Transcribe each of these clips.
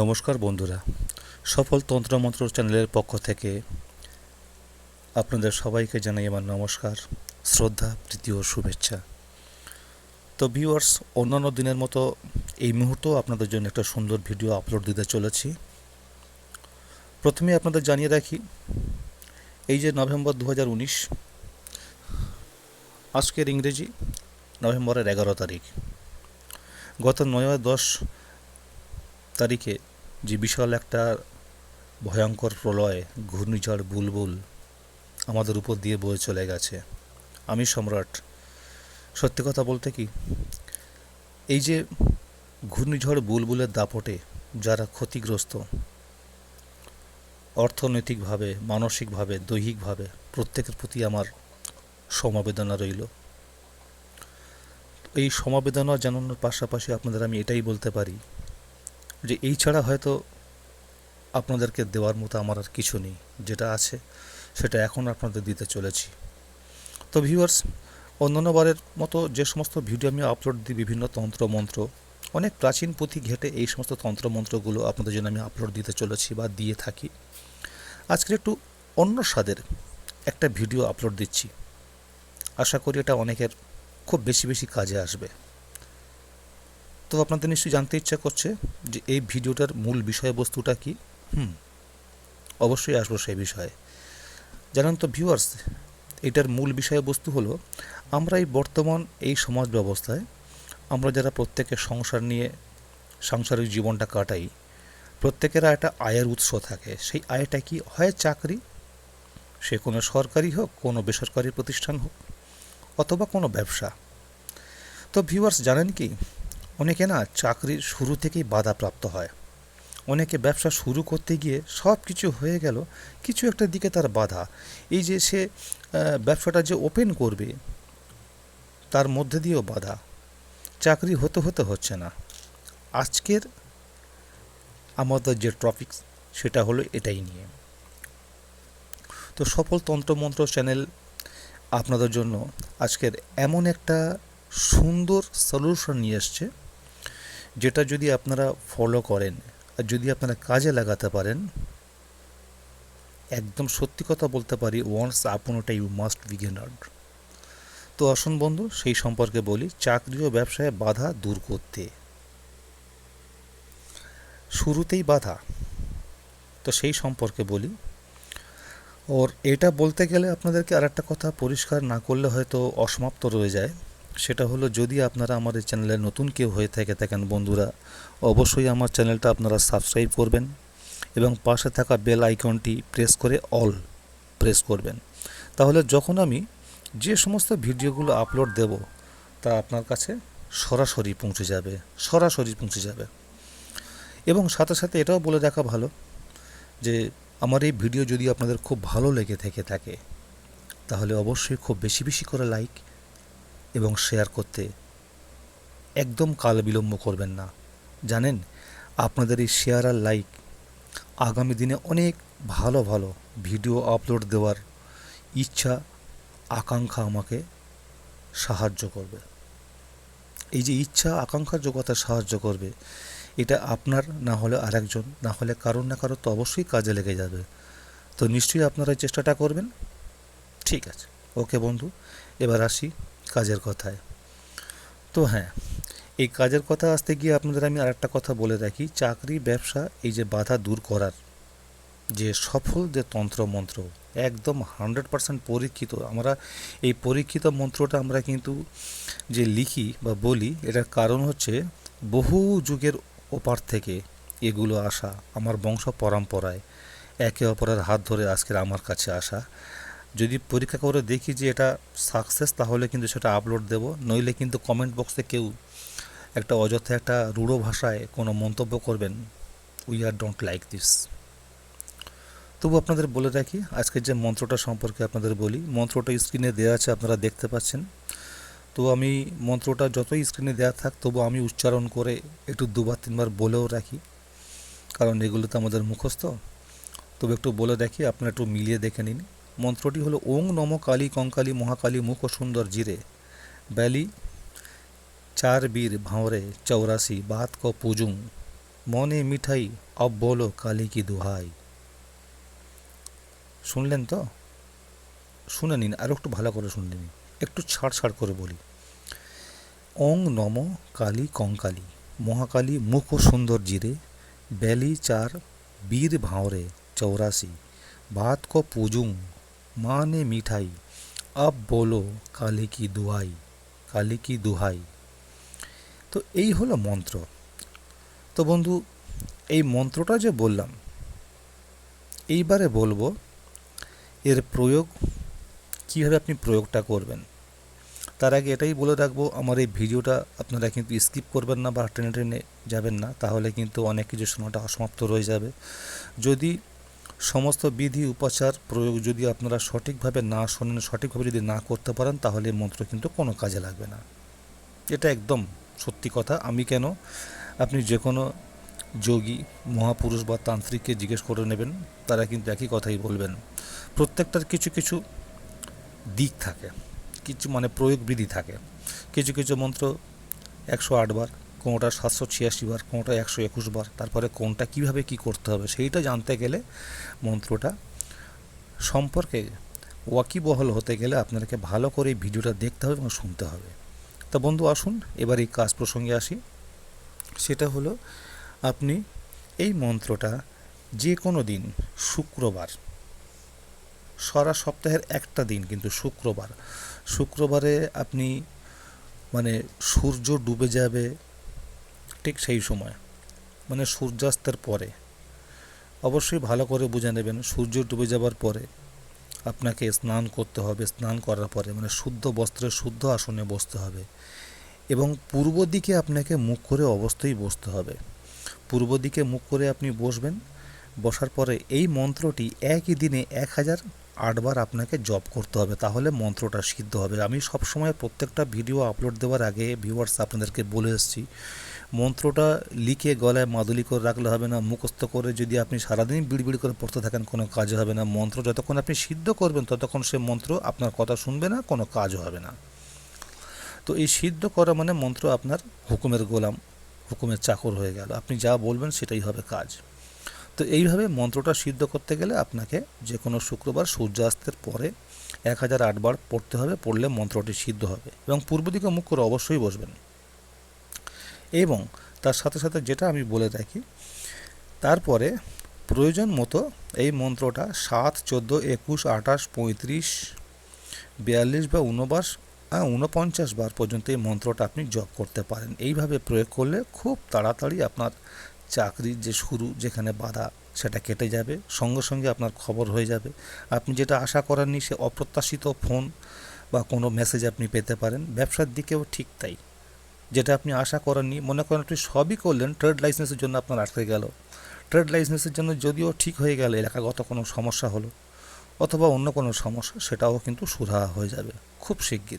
নমস্কার বন্ধুরা। সফল তন্ত্রমন্ত্র চ্যানেলের পক্ষ থেকে আপনাদের সবাইকে জানাই আমার নমস্কার, শ্রদ্ধা, প্রীতি ও শুভেচ্ছা। তো ভিউয়ার্স অন্যান্য দিনের মতো এই মুহূর্তেও আপনাদের জন্য একটা সুন্দর ভিডিও আপলোড দিতে চলেছি। প্রথমে আপনাদের জানিয়ে রাখি, এই যে নভেম্বর দু হাজার উনিশ, আজকের ইংরেজি, নভেম্বরের এগারো তারিখ। গত নয় দশ তারিখে যে বিশাল একটা ভয়ঙ্কর প্রলয়, ঘূর্ণিঝড়, বুলবুল আমাদের উপর দিয়ে বয়ে চলে গেছে। আমি সম্রাট, সত্যি কথা বলতে কি? এই যে ঘূর্ণিঝড়, বুলবুলের দাপটে যারা ক্ষতিগ্রস্ত, অর্থনৈতিকভাবে, মানসিকভাবে, দৈহিকভাবে, প্রত্যেকের প্রতি আমার সমবেদনা রইল। এই সমবেদনা জানানোর পাশাপাশি আপনাদের আমি এটাই বলতে পারি যে এই ছাড়া হয়তো আপনাদেরকে দেওয়ার মতো আমার আর কিছু নেই। যেটা আছে, সেটা এখন আপনাদের দিতে চলেছি। তো ভিউয়ার্স অন্যান্য বারের মতো যে সমস্ত ভিডিও আমি আপলোড দিই, বিভিন্ন তন্ত্র মন্ত্র অনেক প্রাচীন পুঁথি ঘেটে এই সমস্ত তন্ত্র মন্ত্রগুলো আপনাদের জন্য আমি আপলোড দিতে চলেছি বা দিয়ে থাকি। আজকে একটু অন্য স্বাদের একটা ভিডিও আপলোড দিচ্ছি। আশা করি এটা অনেকের খুব বেশি বেশি কাজে আসবে। তো আপনাদের নিশ্চয়ই জানতে ইচ্ছা করছে যে এই ভিডিওটার মূল বিষয়বস্তুটা কি? হুম, অবশ্যই আসব সেই বিষয়ে। জানেন তো ভিউয়ার্স এটার মূল বিষয়বস্তু হলো, আমরা এই বর্তমান এই সমাজ ব্যবস্থায়, আমরা যারা প্রত্যেকের সংসার নিয়ে সাংসারিক জীবনটা কাটাই, প্রত্যেকেরা একটা আয়ের উৎস থাকে। সেই আয়টা কি হয় চাকরি? সে কোনো সরকারি হোক, কোনো বেসরকারি প্রতিষ্ঠান হোক, অথবা কোনো ব্যবসা। তো ভিউয়ার্স জানেন কি অনেকে না চাকরির শুরু থেকেই বাধাপ্রাপ্ত হয়। অনেকে ব্যবসা শুরু করতে গিয়ে সব কিছু হয়ে গেল, কিছু একটা দিকে তার বাধা। এই যে সে ব্যবসাটা যে ওপেন করবে, তার মধ্যে দিয়েও বাধা। চাকরি হতে হতে হচ্ছে না। আজকের আমাদের যে টপিক সেটা হলো এটাই নিয়ে। তো সফল তন্ত্রমন্ত্র চ্যানেল আপনাদের জন্য আজকের এমন একটা সুন্দর সলিউশন নিয়ে এসছে। যেটা যদি আপনারা ফলো করেন, আর যদি আপনারা কাজে লাগাতে পারেন, একদম সত্যি কথা বলতে পারি ওয়ান্স আপন ওটা ইউ মাস্ট বিগিনার তো আসুন বন্ধু, সেই সম্পর্কে বলি, চাকরি ও ব্যবসায় বাধা দূর করতে। শুরুতেই বাধা। তো সেই সম্পর্কে বলি, ওর এটা বলতে গেলে আপনাদেরকে আর একটা কথা পরিষ্কার না করলে হয়তো অসমাপ্ত রয়ে যায়। সেটা হলো যদি আপনারা আমার এই চ্যানেলে নতুন কেউ হয়ে থেকে থাকেন বন্ধুরা, অবশ্যই আমার চ্যানেলটা আপনারা সাবস্ক্রাইব করবেন এবং পাশে থাকা বেল আইকনটি প্রেস করে অল প্রেস করবেন। তাহলে যখন আমি যে সমস্ত ভিডিওগুলো আপলোড দেব, তা আপনার কাছে সরাসরি পৌঁছে যাবে, সরাসরি পৌঁছে যাবে। এবং সাথে সাথে এটাও বলে রাখা ভালো যে আমার এই ভিডিও যদি আপনাদের খুব ভালো লেগে থেকে থাকে, তাহলে অবশ্যই খুব বেশি বেশি করে লাইক এবং শেয়ার করতে। একদম কাল বিলম্ব করবেন না। জানেন, আপনাদের এই শেয়ার আর লাইক আগামী দিনে অনেক ভালো ভালো ভিডিও আপলোড দেওয়ার ইচ্ছা, আকাঙ্ক্ষা আমাকে সাহায্য করবে। এই যে ইচ্ছা, আকাঙ্ক্ষার যোগ্যতা সাহায্য করবে, এটা আপনার না হলে আরেকজন, না হলে কারোর না কারোর তো অবশ্যই কাজে লেগে যাবে। তো নিশ্চয়ই আপনারা চেষ্টাটা করবেন। ঠিক আছে। ওকে বন্ধু, এবার আসি কাজের কথায়। তো হ্যাঁ এই কাজের কথা আসতে গিয়ে আপনাদের আমি আরেকটা কথা বলে রাখি। চাকরি, ব্যবসা, এই যে বাধা দূর করার যে সফল যে তন্ত্র মন্ত্র একদম হান্ড্রেড পার্সেন্ট পরীক্ষিত। আমরা এই পরীক্ষিত মন্ত্রটা আমরা কিন্তু যে লিখি বা বলি, এটার কারণ হচ্ছে বহু যুগের ওপার থেকে এগুলো আসা আমার বংশ পরম্পরায় একে অপরের হাত ধরে আজকের আমার কাছে আসা। যদি পরীক্ষা করে দেখি যে এটা সাকসেস তাহলে কিন্তু সেটা আপলোড দেব। নইলে কিন্তু কমেন্ট বক্সে কেউ একটা অযথা একটা রূঢ় ভাষায় কোনো মন্তব্য করবেন we are don't like this তবু আপনাদের বলে রাখি, আজকের যে মন্ত্রটা সম্পর্কে আপনাদের বলি, মন্ত্রটা স্ক্রিনে দেওয়া আছে, আপনারা দেখতে পাচ্ছেন। তো আমি মন্ত্রটা যতই স্ক্রিনে দেওয়া থাক, তবু আমি উচ্চারণ করে একটু দুবার, তিনবার বলেও রাখি। কারণ এগুলো তো আমাদের মুখস্থ। তবু একটু বলে রাখি, আপনারা একটু মিলিয়ে দেখে নিন। মন্ত্রটি হলো, ওং নম কালী কঙ্কালী মহাকালী মুখ সুন্দর জিরে, ব্যালি চার বীর ভাঁওরে চৌরাশি বাত ক পুজুং, মনে মিঠাই অব বলো কালী কি দুহাই। শুনলেন তো? শুনে নিন আরও একটু ভালো করে শুনলে নিন। একটু ছাড় ছাড় করে বলি। অং নম কালী কঙ্কালী মহাকালী মুখ সুন্দর জিরে বেলি চার বীর ভাঁওরে চৌরাশি ভাত ক পুজুং মানে মিঠাই আব বলো কালী কি দুহাই কালী কি দুহাই তো এই হলো মন্ত্র তো বন্ধু এই মন্ত্রটা যে বললাম এইবারে বলব এর প্রয়োগ কীভাবে আপনি প্রয়োগটা করবেন তার আগে এটাই বলে রাখব আমার এই ভিডিওটা আপনারা কিন্তু স্কিপ করবেন না বা টেনে টেনে যাবেন না তাহলে কিন্তু অনেক কিছু শোনাটা অসমাপ্ত রয়ে যাবে যদি সমস্ত বিধি উপাচার প্রয়োগ যদি আপনারা সঠিকভাবে না শোনেন, সঠিকভাবে যদি না করতে পারেন, তাহলে মন্ত্র কিন্তু কোনো কাজে লাগবে না। এটা একদম সত্যি কথা। আমি কেন? আপনি যে কোনো যোগী, মহাপুরুষ বা তান্ত্রিককে জিজ্ঞেস করে নেবেন, তারা কিন্তু একই কথাই বলবেন। প্রত্যেকটার কিছু কিছু দিক থাকে, কিছু মানে প্রয়োগ বিধি থাকে। কিছু কিছু মন্ত্র একশো আটবার কোনোটা সাতশো ছিয়াশি বার, কোনোটা একশো একুশ বার, তারপরে কোনটা কীভাবে কি করতে হবে সেইটা জানতে গেলে মন্ত্রটা সম্পর্কে ওয়াকিবহল হতে গেলে আপনাকে ভালো করে ভিডিওটা দেখতে হবে এবং শুনতে হবে। তা বন্ধু, আসুন, এবার এই কাজ প্রসঙ্গে আসি। সেটা হলো, আপনি এই মন্ত্রটা যে কোনো দিন, শুক্রবার, সারা সপ্তাহের একটা দিন কিন্তু শুক্রবার, শুক্রবারে আপনি মানে সূর্য ডুবে যাবে ঠিক সেই সময় মানে সূর্যাস্তের পরে। অবশ্যই ভালো করে বুঝে নেবেন, সূর্য ডুবে যাবার পরে আপনাকে স্নান করতে হবে, স্নান করার পরে মানে শুদ্ধ বস্ত্রে শুদ্ধ আসনে বসতে হবে। এবং পূর্ব দিকে আপনাকে মুখ করে অবশ্যই বসতে হবে। পূর্ব দিকে মুখ করে আপনি বসবেন, বসার পরে এই মন্ত্রটি একই দিনে এক হাজার আটবার আপনাকে জপ করতে হবে, তাহলে মন্ত্রটা সিদ্ধ হবে। আমি সবসময় প্রত্যেকটা ভিডিও আপলোড দেওয়ার আগে ভিউয়ার্স আপনাদেরকে বলে এসেছি মন্ত্রটা লিখে গলায় মাদুলি করে রাখলে হবে না, মুখস্থ করে যদি আপনি সারাদিন বিড়বিড় করে পড়তে থাকেন, কোনো কাজ হবে না। মন্ত্র যতক্ষণ আপনি সিদ্ধ করবেন, ততক্ষণ সে মন্ত্র আপনার কথা শুনবে না, কোনো কাজও হবে না। তো এই সিদ্ধ করা মানে মন্ত্র আপনার হুকুমের গোলাম, হুকুমের চাকর হয়ে গেল। আপনি যা বলবেন সেটাই হবে কাজ। তো এইভাবে মন্ত্রটা সিদ্ধ করতে গেলে আপনাকে যে কোনো শুক্রবার সূর্যাস্তের পরে এক হাজার আটবার পড়তে হবে, পড়লে মন্ত্রটি সিদ্ধ হবে এবং পূর্ব দিকে মুখ করে অবশ্যই বসবেন। এবং তার সাথে সাথে যেটা আমি বলে রাখি তারপরে প্রয়োজন মতো এই মন্ত্রটা সাত, চোদ্দ, একুশ, আঠাশ, পঁয়ত্রিশ, বিয়াল্লিশ বা ঊনবাস হ্যাঁ ঊনপঞ্চাশ বার পর্যন্ত এই মন্ত্রটা আপনি জপ করতে পারেন। এইভাবে প্রয়োগ করলে খুব তাড়াতাড়ি আপনার চাকরির যে শুরু, যেখানে বাধা, সেটা কেটে যাবে। সঙ্গে সঙ্গে আপনার খবর হয়ে যাবে। আপনি যেটা আশা করেননি, সে অপ্রত্যাশিত ফোন বা কোনো মেসেজ আপনি পেতে পারেন। ব্যবসার দিকেও ঠিক তাই। যেটা আপনি আশা করেননি, মনে করেন আপনি সবই করলেন ট্রেড লাইসেন্সের জন্য আপনার আটকে গেল। ট্রেড লাইসেন্সের জন্য যদিও ঠিক হয়ে গেল, এলাকাগত কোনো সমস্যা হলো, অথবা অন্য কোনো সমস্যা, সেটাও কিন্তু সুধা হয়ে যাবে, খুব শিগগির।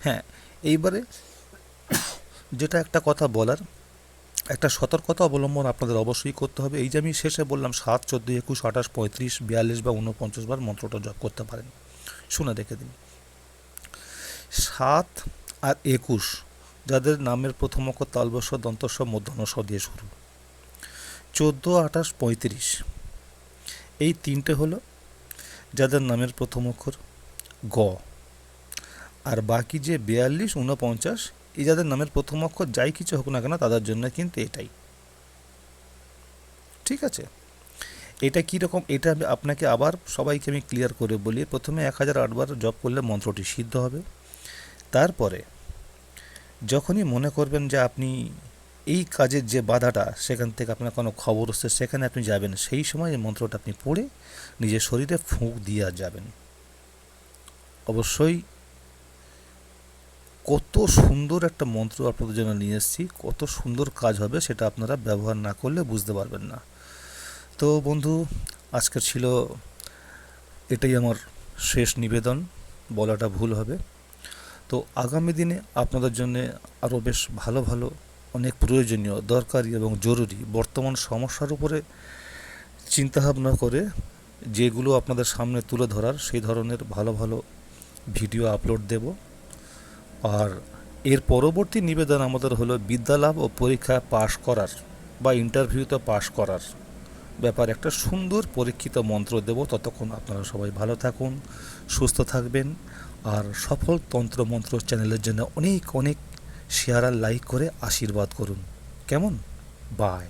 হ্যাঁ এইবারে যেটা একটা কথা বলার, একটা সতর্কতা অবলম্বন আপনাদের অবশ্যই করতে হবে। এই যে আমি শেষে বললাম, সাত, চোদ্দ, একুশ, আঠাশ, পঁয়ত্রিশ, বিয়াল্লিশ বা উনপঞ্চাশ বার মন্ত্রটা জপ করতে পারেন। শুনে দেখে দিন। সাত আর একুশ যাদের নামের প্রথম অক্ষর তালবস্ব দন্তস্ব, মধ্যাহ্নস্ব দিয়ে শুরু। চোদ্দ, আঠাশ, পঁয়ত্রিশ। এই তিনটে হলো যাদের নামের প্রথম অক্ষর গ। আর বাকি যে বিয়াল্লিশ উনপঞ্চাশ এই যাদের নামের প্রথম অক্ষর যাই কিছু হোক না কেন, তাদের জন্য কিন্তু এটাই। ঠিক আছে? এটা কীরকম এটা আমি আপনাকে আবার সবাইকে আমি ক্লিয়ার করে বলি। প্রথমে এক হাজার আটবার জপ করলে মন্ত্রটি সিদ্ধ হবে। তারপরে যখনই মনে করবেন যে আপনি এই কাজের যে বাধাটা, সেখান থেকে আপনার কোনো খবর হচ্ছে সেখানে আপনি যাবেন, সেই সময় এই মন্ত্রটা আপনি পড়ে নিজের শরীরে ফুঁক দিয়ে যাবেন। অবশ্যই কত সুন্দর একটা মন্ত্র আপনাদের জন্য নিয়ে এসেছি, কত সুন্দর কাজ হবে সেটা আপনারা ব্যবহার না করলে বুঝতে পারবেন না। তো বন্ধু, আজকের ছিল এটাই আমার শেষ নিবেদন, বলাটা ভুল হবে। তো আগামী দিনে আপনাদের জন্য আরও বেশ ভালো ভালো অনেক প্রয়োজনীয়, দরকারি এবং জরুরি বর্তমান সমস্যার উপরে চিন্তাভাবনা করে যেগুলো আপনাদের সামনে তুলে ধরার সেই ধরনের ভালো ভালো ভিডিও আপলোড দেব। আর এর পরবর্তী নিবেদন আমাদের হলো বিদ্যালাভ ও পরীক্ষা পাশ করার বা ইন্টারভিউতে পাশ করার ব্যাপার। একটা সুন্দর পরীক্ষিত মন্ত্র দেব। ততক্ষণ আপনারা সবাই ভালো থাকুন, সুস্থ থাকবেন। আর সফল তন্ত্রমন্ত্র চ্যানেলের জন্য অনেক অনেক শেয়ার আর লাইক করে আশীর্বাদ করুন। কেমন? বাই।